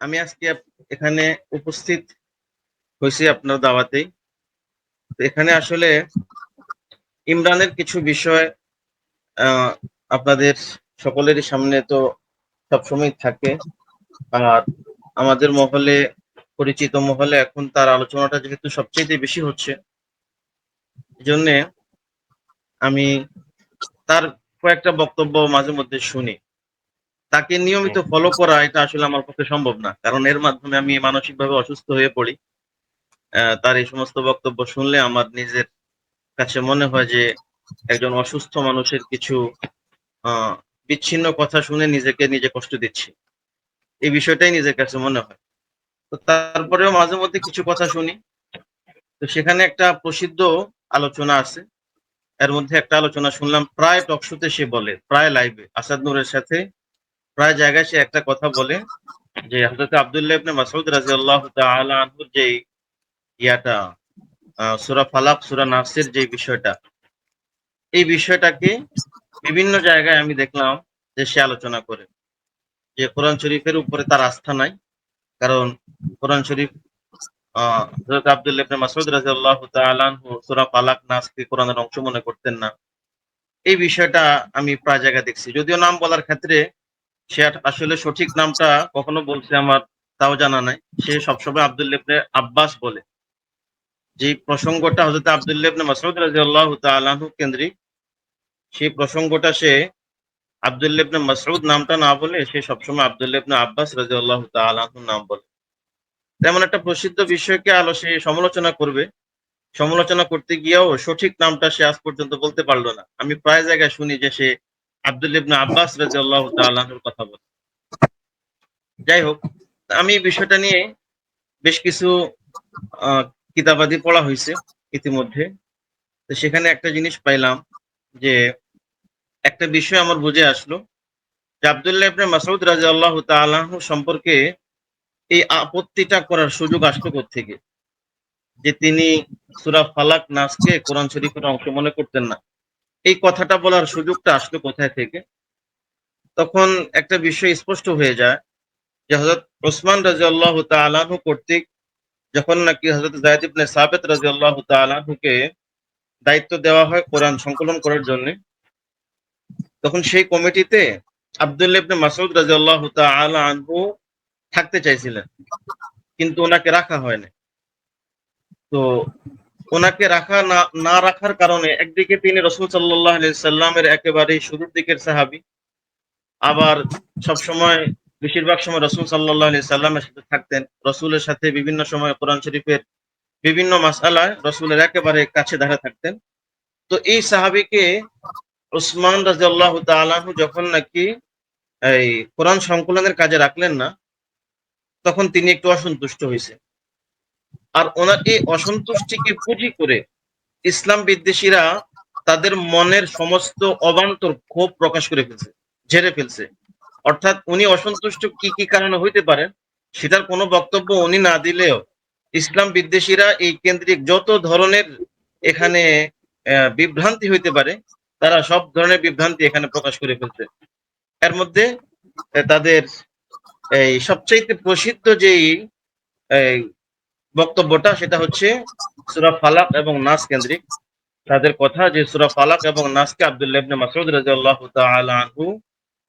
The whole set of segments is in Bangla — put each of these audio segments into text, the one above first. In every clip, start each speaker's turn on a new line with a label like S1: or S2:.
S1: আমি আজকে এখানে উপস্থিত হয়েছি আপনার দাওয়াতেই। এখানে আসলে ইমরানের কিছু বিষয় আপনাদের সকলেরই সামনে তো সবসময় থাকে। আর আমাদের মহলে, পরিচিত মহলে এখন তার আলোচনাটা যেহেতু সবচেয়ে বেশি হচ্ছে জন্যে আমি তার কয়েকটা বক্তব্য মাঝে মধ্যে শুনি। তাকে নিয়মিত ফলো করা এটা আসলে আমার পক্ষে সম্ভব না। কারণ এর মাধ্যমে আমি মানসিকভাবে অসুস্থ হয়ে পড়ি। তার এই সমস্ত বক্তব্য শুনলে আমার নিজের কাছে মনে হয় যে একজন অসুস্থ মানুষের কিছু বিচ্ছিন্ন কথা শুনে নিজেকে নিজে কষ্ট দিচ্ছি। এই বিষয়টাই নিজের কাছে মনে হয়। তো তারপরেও মাঝে মধ্যে কিছু কথা শুনি। তো সেখানে একটা প্রসিদ্ধ আলোচনা আছে। এর মধ্যে একটা আলোচনা শুনলাম। প্রায় টকশোতে সে বলে প্রায় লাইভে আসাদ নূরের সাথে প্রায় জায়গায় সে একটা কথা বলে যে হযরত আব্দুল্লাহ ইবনে মাসউদ রাদিয়াল্লাহু তাআলা আনহুর যে ইয়াটা সূরা ফালাক, সূরা নাসের যে বিষয়টা, এই বিষয়টাকে বিভিন্ন জায়গায় আমি দেখলাম যে সে আলোচনা করে। যে কোরআন শরীফের উপরে তার আস্থা নাই, কারণ কোরআন শরীফ আহ হযরত আব্দুল্লাহ ইবনে মাসউদ রাদিয়াল্লাহু তাআলা আনহু সূরা ফালাক, নাসকে কোরআনের অংশ মনে করতেন না। এই বিষয়টা আমি প্রায় জায়গায় দেখছি। যদিও নাম বলার ক্ষেত্রে সে আসলে সঠিক নামটা কখনো বলছে আমার তাও জানা নাই। সে সবসময় ইবনে আব্বাস বলে। যে প্রসঙ্গটা হযরত আব্দুল্লাহ ইবনে মাসউদ রাদিয়াল্লাহু তাআলা কেন্দ্রিক সেই প্রসঙ্গটা সে আব্দুল্লাহ ইবনে নামটা না বলে সে সবসময় ইবনে আব্বাস রাদিয়াল্লাহু তাআলা নাম বলে। তেমন একটা প্রসিদ্ধ বিষয়কে আলো সে সমালোচনা করবে। সমালোচনা করতে গিয়েও সঠিক নামটা সে আজ পর্যন্ত বলতে পারল না। আমি প্রায় জায়গায় শুনি যে সে আব্দুল ইবনে আব্বাস তাআলা আনহুর কথা বলে। যাই হোক আমি বিষয়টা নিয়ে বেশ কিছু কিতাবাদি পড়া হয়েছে ইতিমধ্যে। তো সেখানে একটা জিনিস পাইলাম যে, একটা বিষয় আমার বুঝে আসলো যে আব্দুল্লাহ ইবনে মাসউদ রাদিয়াল্লাহু তাআলা আনহু সম্পর্কে এই আপত্তিটা করার সুযোগ আসলো থেকে যে তিনি সূরা ফালাক নাসকে কোরআন শরীফের অংশ মনে করতেন না। এই কথাটা বলার সুযোগটা আসলো কোথায় থেকে? তখন একটা বিষয় স্পষ্ট হয়ে যায় যে হযরত ওসমান রাদিয়াল্লাহু তাআলা আনহু কর্তৃক যখন নাকি হযরত যায়েদ ইবনে সাবিত রাদিয়াল্লাহু তাআলা আনহুকে দায়িত্ব দেওয়া হয় কোরআন সংকলন করার জন্য, তখন সেই কমিটিতে আব্দুল্লাহ ইবনে মাসউদ রাদিয়াল্লাহু তাআলা আনহু থাকতে চাইছিলেন, কিন্তু ওনাকে রাখা হয়নি। তো ওনাকে রাখা না না রাখার কারণে একদিকে তিনি রসুল সাল্লাহ সাল্লামের একেবারে শুরুর দিকের সাহাবি, আবার সব সময় বেশিরভাগ সময় রসুল সাল্লাহ সাল্লামের সাথে থাকতেন। রসুলের সাথে বিভিন্ন সময় কোরআন শরীফের বিভিন্ন মাসালায় রসুলের একেবারে কাছে ধারে থাকতেন। তো এই সাহাবিকে উসমান রাজিয়াল্লাহ তালাহু যখন নাকি এই কোরআন সংকলনের কাজে রাখলেন না, তখন তিনি একটু অসন্তুষ্ট হয়েছে আর ওনার এই অসন্তুষ্টিকে পুঁজি করে ইসলাম বিদ্বেষীরা তাদের মনের সমস্ত অবান্তর ক্ষোভ প্রকাশ করে ফেলছে, ঝেড়ে ফেলছে। অর্থাৎ উনি অসন্তুষ্ট কি কি কারণে হইতে পারেন, সেটার কোনো বক্তব্য উনি না দিলেও ইসলাম বিদ্বেষীরা এই কেন্দ্রিক যত ধরনের এখানে বিভ্রান্তি হইতে পারে, তারা সব ধরনের বিভ্রান্তি এখানে প্রকাশ করে ফেলছে। এর মধ্যে তাদের এই সবচাইতে প্রসিদ্ধ যেই বক্তব্যটা সেটা হচ্ছে সুরা ফালাক এবং নাস কেন্দ্রিক। তাদের কথা যে সুরা ফালাক এবং নাসকে আব্দুল্লাহ ইবনে মাসউদ রাদিয়াল্লাহু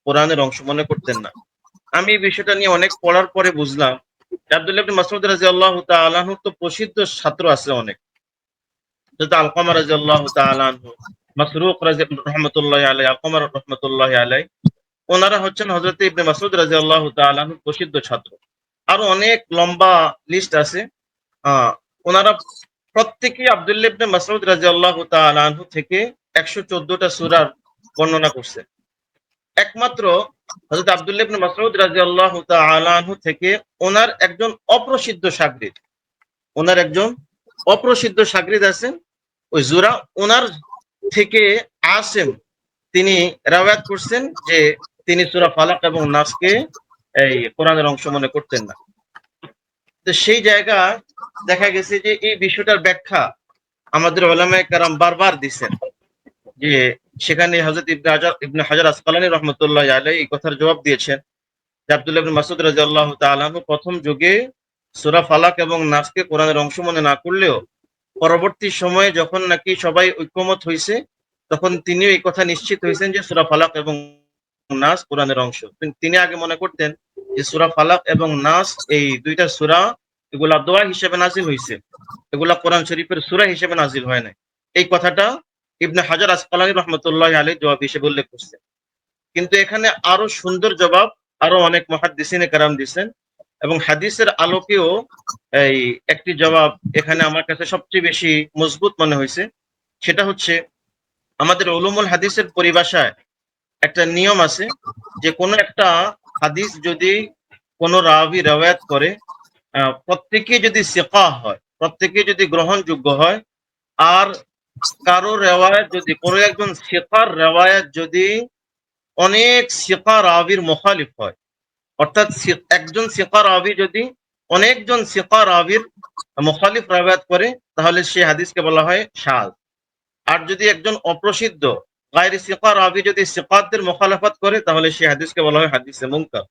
S1: কোরআনের অংশ মনে করতেন না। আমি এই বিষয়টা নিয়ে অনেক পড়ার পরে বুঝলাম আব্দুল্লাহ ইবনে মাসউদ রাদিয়াল্লাহু তাআলা তো প্রসিদ্ধ ছাত্র আছে অনেক। যেটা আলকামা রাদিয়াল্লাহু তাআলা আনহু, মাসরুক রাহমাতুল্লাহি আলাইহি, আলকামা রাহমাতুল্লাহি আলাইহি, ওনারা হচ্ছেন হযরত ইবনে মাসউদ রাদিয়াল্লাহু তাআলা আনহু প্রসিদ্ধ ছাত্র। আরও অনেক লম্বা লিস্ট আছে। ওনারা প্রত্যেকেই আব্দুল্লাহ ইবনে মাসউদ রাদিয়াল্লাহু তাআলা আনহু থেকে 114টা সূরার বর্ণনা করছে। একমাত্র হযরত আব্দুল্লাহ ইবনে মাসউদ রাদিয়াল্লাহু তাআলা আনহু থেকে ওনার একজন অপ্রসিদ্ধ শাগরিদ ওনার একজন অপ্রসিদ্ধ শাগরিদ আছেন। ওই জুরা ওনার থেকে আসেম তিনি রাওয়ায়াত করছেন যে তিনি সূরা ফালাক এবং নাসকে এই কোরআনের অংশ মনে করতেন না। তো সেই জায়গা দেখা গেছে যে এই বিষয়টার ব্যাখ্যা আমাদের ওলামায়ে কারাম বারবার দিচ্ছেন যে সেখানে হযরত ইবনে হাজার ইবনে হাজার আসকালানী রহমতুল্লাহ আলাই এই কথার জবাব দিয়েছেন যে আব্দুল্লাহ ইবনে রাদিয়াল্লাহু তাআলা আনহু প্রথম যুগে সূরা ফালাক এবং নাসকে কোরআনের অংশ মনে না করলেও পরবর্তী সময়ে যখন নাকি সবাই ঐক্যমত হয়েছে তখন তিনিও এই কথা নিশ্চিত হয়েছেন যে সূরা ফালাক এবং নাস কোরআনের অংশ। তিনি আগে মনে করতেন যে সূরা ফালাক এবং নাস এই দুইটা সূরা এগুলা দোয়া হিসেবে নাজিল হয়েছে এগুলা কোরআন শরীফের সূরা হিসেবে নাজিল হয় নাই। এই কথাটা ইবনে হাজার আসকালানি রহমতুল্লাহ আলী জবাব হিসেবে উল্লেখ করছেন কিন্তু এখানে আরও সুন্দর জবাব আরও অনেক মহাদ্দিসিনে কারাম দিচ্ছেন এবং হাদিসের আলোকেও এই একটি জবাব এখানে আমার কাছে সবচেয়ে বেশি মজবুত মনে হয়েছে সেটা হচ্ছে, আমাদের উলুমুল হাদিসের পরিভাষায় একটা নিয়ম আছে যে কোনো একটা হাদিস যদি কোনো রাবি রেওয়ায়াত করে প্রত্যেকে যদি সিকা হয়, প্রত্যেকে যদি গ্রহণযোগ্য হয়, আর কারও রেওয়ায়াত যদি, কোনো একজন সিকার রেওয়ায়াত যদি অনেক সিকা রাবির মুখালিফ হয়, অর্থাৎ একজন সিকা রাবি যদি অনেকজন সিকা রাবির মুখালিফ রেওয়ায়াত করে, তাহলে সেই হাদিসকে বলা হয় শাজ আর যদি একজন অপ্রসিদ্ধ গায়ের সিকা রাবি যদি সিকাতদের মুখালাফাত করে, তাহলে সেই হাদিসকে বলা হয় হাদিসে তা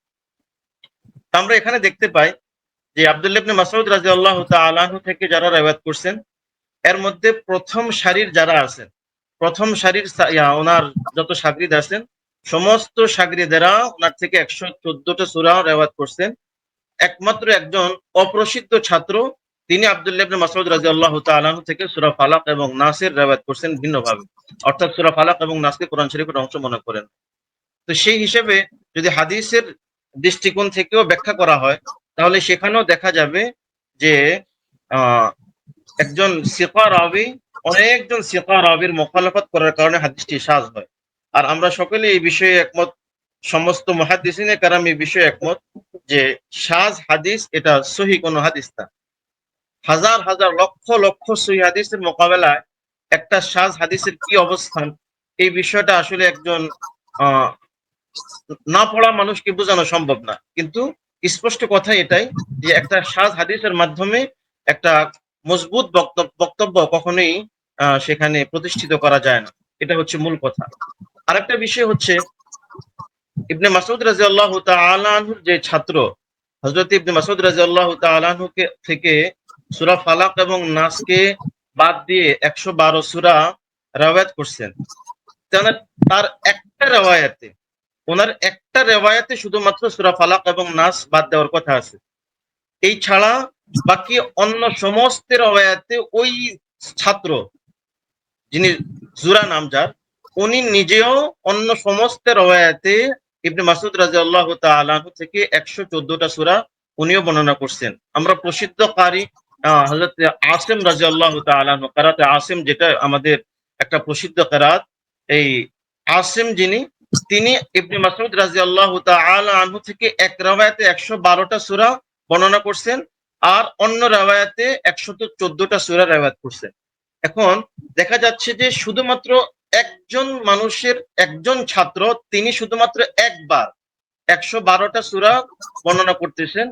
S1: আমরা এখানে দেখতে পাই যে আব্দুল্লাহ ইবনে মাসউদ রাদিয়াল্লাহু তাআলা থেকে যারা রেওয়ায়াত করছেন, এর মধ্যে প্রথম সারির যারা আছেন, প্রথম সারির ওনার যত সাগরিদ আছেন, সমস্ত সাগরিদেরা ওনার থেকে একশো চোদ্দটা সুরা রেওয়াত করছেন। একমাত্র একজন অপ্রসিদ্ধ ছাত্র, তিনি আব্দুল্লাহ ইবনে মাসউদ রাদিয়াল্লাহু তাআলা থেকে সুরা ফালাক এবং নাসের রেওয়াত করছেন ভিন্নভাবে। অর্থাৎ সূরা ফালাক এবং নাসকে কোরআন শরীফের অংশ মনে করেন। তো সেই হিসেবে যদি হাদিসের দৃষ্টিকোণ থেকেও ব্যাখ্যা করা হয় তাহলে সেখানেও দেখা যাবে যে একজন সিকা রাবি, অনেকজন সিকা রাবির মোখালাফত করার কারণে হাদিসটি সাজ হয়। আর আমরা সকলে এই বিষয়ে একমত, সমস্ত মহাদিসিনে কারাম এই বিষয়ে একমত যে, সাজ হাদিস এটা সহি কোনো হাদিস না। হাজার হাজার লক্ষ লক্ষ সহি হাদিসের মোকাবেলায় একটা সাজ হাদিসের কি অবস্থান, এই বিষয়টা আসলে একজন না পড়া মানুষকে বোঝানো সম্ভব না। কিন্তু স্পষ্ট কথা এটাই যে একটা সাজ হাদিসের মাধ্যমে একটা মজবুত বক্তব্য কখনোই সেখানে প্রতিষ্ঠিত করা যায় না। এটা হচ্ছে মূল কথা। আরেকটা বিষয় হচ্ছে, ইবনে মাসুদ রাজিয়াল্লাহু তাআলা আনহুর যে ছাত্র, হযরত ইবনে মাসুদ রাজিয়াল্লাহু তাআলা আনহুকে থেকে সুরা ফালাক এবং নাসকে বাদ দিয়ে একশো বারো সুরা রাওয়ায়াত করছেন। তার একটা রাওয়ায়াতে ওনার একটা রেওয়ায়াতে শুধুমাত্র সুরা ফালাক এবং নাস বাদ দেওয়ার কথা আছে। এই ছাড়া বাকি অন্য সমস্ত রেওয়ায়াতে ওই ছাত্র, যিনি জুরা নাম যার উনি নিজেও অন্য সমস্ত রেওয়ায়াতে ইবনে মাসুদ রাদিয়াল্লাহু তাআলা আনহু থেকে একশো চোদ্দটা সুরা উনিও বর্ণনা করছেন। আমরা প্রসিদ্ধ কারি হযরত আসিম রাদিয়াল্লাহু তাআলা আনহু, কারাতে আসিম যেটা আমাদের একটা প্রসিদ্ধ কারাত, এই আসিম যিনি তিনি ইবনে মাসউদ রাদিয়াল্লাহু তাআলা আনহু থেকে এক রাওয়ায়াতে 112টা সূরা বর্ণনা করছেন আর অন্য রাওয়ায়াতে 114টা সূরা রাওয়ায়াত করছেন। এখন দেখা যাচ্ছে যে শুধুমাত্র একজন মানুষের একজন ছাত্র, তিনি শুধুমাত্র একবার 112টা সূরা বর্ণনা করতেছেন।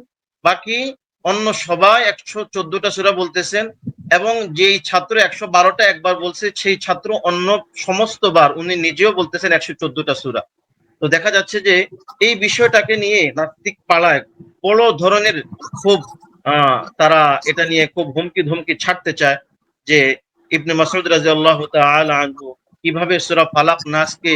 S1: বাকি অন্য সবাই 114টা সূরা বলতেছেন। এবং যেই ছাত্র 112টা একবার বলছে, সেই ছাত্র অন্য সমস্ত বার উনি নিজেও বলতেছেন একশো চোদ্দটা সুরা। তো দেখা যাচ্ছে যে এই বিষয়টাকে নিয়ে নাস্তিক পাড়ায় বড় ধরনের খুব তারা এটা নিয়ে খুব হুমকি ধুমকি ছাড়তে চায় যে ইবনে রাদিয়াল্লাহু তাআলা আনহু কীভাবে সূরা ফালাক নাসকে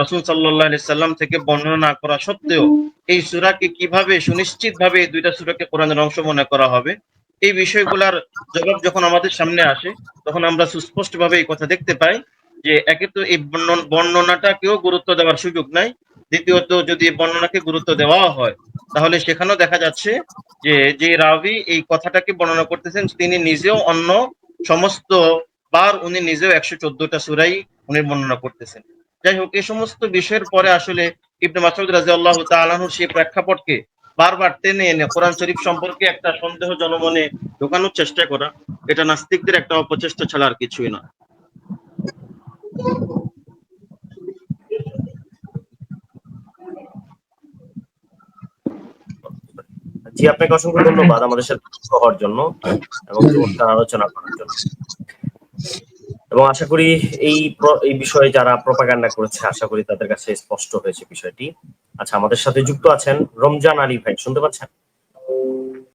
S1: রাসূল আলাইহি সাল্লাম থেকে বর্ণনা করা সত্ত্বেও এই সূরাকে কীভাবে সুনিশ্চিত ভাবে এই দুইটা সুরাকে কোরআনের অংশ মনে করা হবে এই বিষয়গুলার জবাব যখন আমাদের সামনে আসে, তখন আমরা সুস্পষ্ট ভাবে এই কথা দেখতে পাই যে একে তো এই বর্ণন- বর্ণনাটাকেও গুরুত্ব দেওয়ার সুযোগ নাই। দ্বিতীয়ত যদি বর্ণনাকে গুরুত্ব দেওয়া হয়, তাহলে সেখানেও দেখা যাচ্ছে যে যে রাবি এই কথাটাকে বর্ণনা করতেছেন, তিনি নিজেও অন্য সমস্ত বার উনি নিজেও একশো চোদ্দটা সুরাই উনি বর্ণনা করতেছেন। যাই হোক এই সমস্ত বিষয়ের পরে আসলে ইবনে মাসউদ রাদিয়াল্লাহু তাআলা আনহু সেই প্রেক্ষাপটকে বারবার টেনে এনে কোরআন শরীফ সম্পর্কে একটা সন্দেহ জনমনে ঢোকানোর চেষ্টা করা, এটা নাস্তিকদের একটা অপচেষ্টা ছাড়া আর কিছুই না
S2: জি, আপনাকে অসংখ্য ধন্যবাদ আমাদের সাথে হওয়ার জন্য এবং আলোচনা করার জন্য। এবং আশা করি এই এই বিষয়ে যারা প্রপাগান্ডা করেছে, আশা করি তাদের কাছে স্পষ্ট হয়েছে বিষয়টি। আচ্ছা আমাদের সাথে যুক্ত আছেন রমজান আলী ভাই শুনতে পাচ্ছেন?